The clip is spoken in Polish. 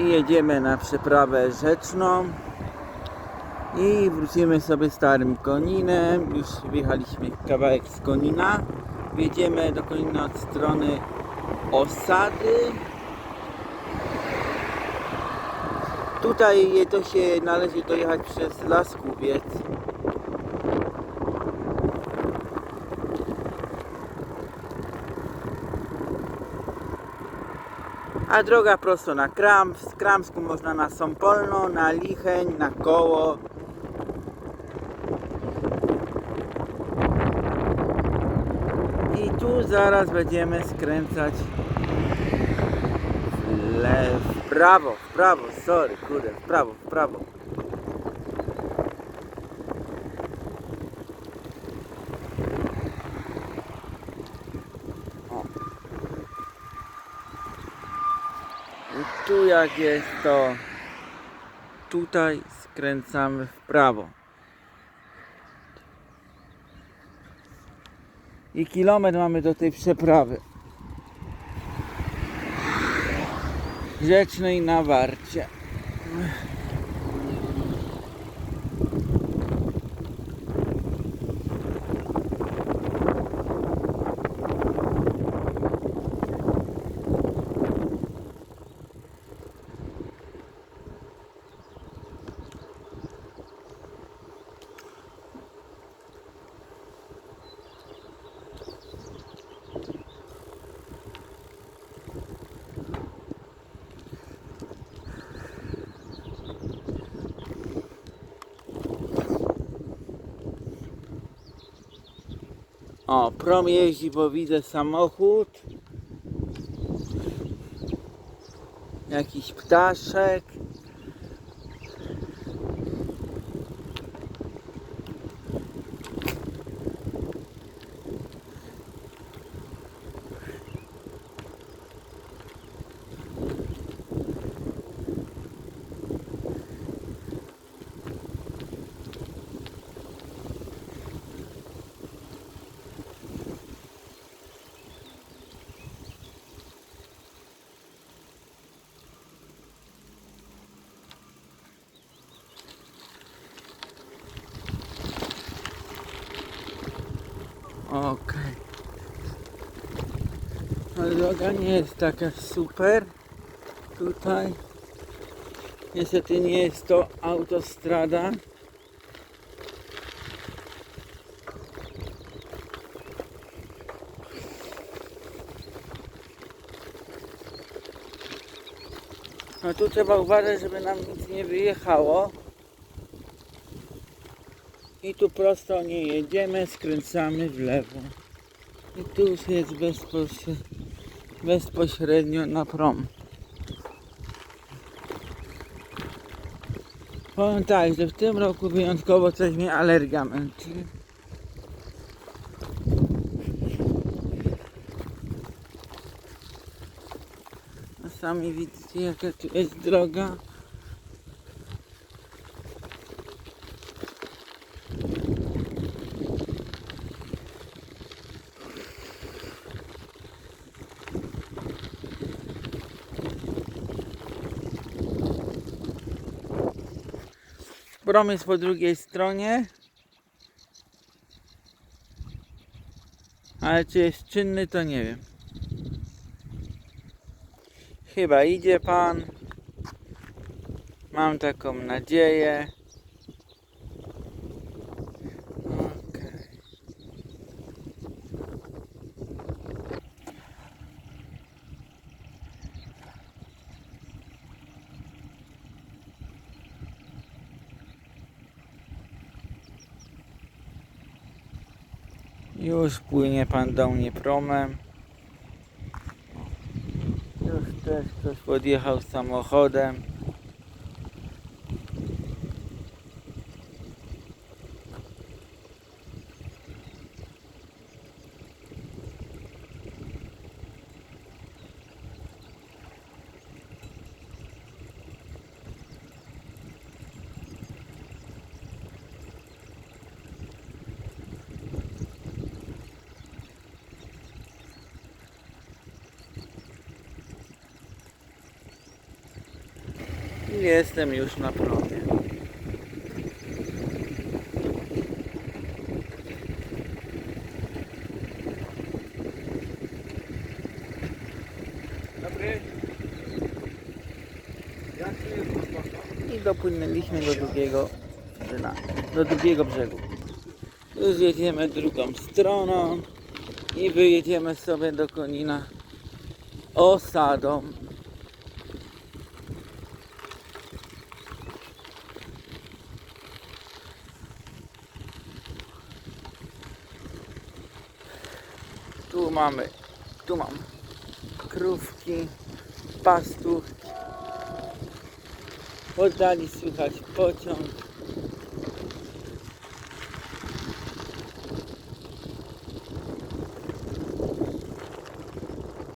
i jedziemy na przeprawę rzeczną. I wrócimy sobie starym Koninem. Już wjechaliśmy kawałek z Konina. Wjedziemy do Konina od strony osady. Tutaj to się należy dojechać przez Las Kubiec A droga prosto na Kram, z Kramsku można na Sąpolno, na Licheń, na Koło. I tu zaraz będziemy skręcać w, le, w prawo, w prawo, sorry, kurde, w prawo, w prawo. I tu jak jest to tutaj skręcamy w prawo. I kilometr mamy do tej przeprawy. Rzecznej na Warcie. O, prom jeździ, bo widzę samochód. Jakiś ptaszek. Okej. Ale droga nie jest taka super. Tutaj. Niestety nie jest to autostrada. No tu trzeba uważać, żeby nam nic nie wyjechało. I tu prosto nie jedziemy, skręcamy w lewo. I tu już jest bezpośrednio, na prom. Powiem tak, że w tym roku wyjątkowo coś mnie alergia męczy. Sami widzicie jaka tu jest droga. Prom jest po drugiej stronie. Ale czy jest czynny, to nie wiem. Chyba idzie pan. Mam taką nadzieję. Okej. Już płynie pan do mnie promem. Już też ktoś podjechał samochodem. I jestem już na promie. Dobry. Jak tu jest? I dopłynęliśmy do drugiego, na, do drugiego brzegu. Już jedziemy drugą stroną i wyjedziemy sobie do Konina osadą. Tu mamy, tu mam krówki, pastuch. W oddali słychać pociąg.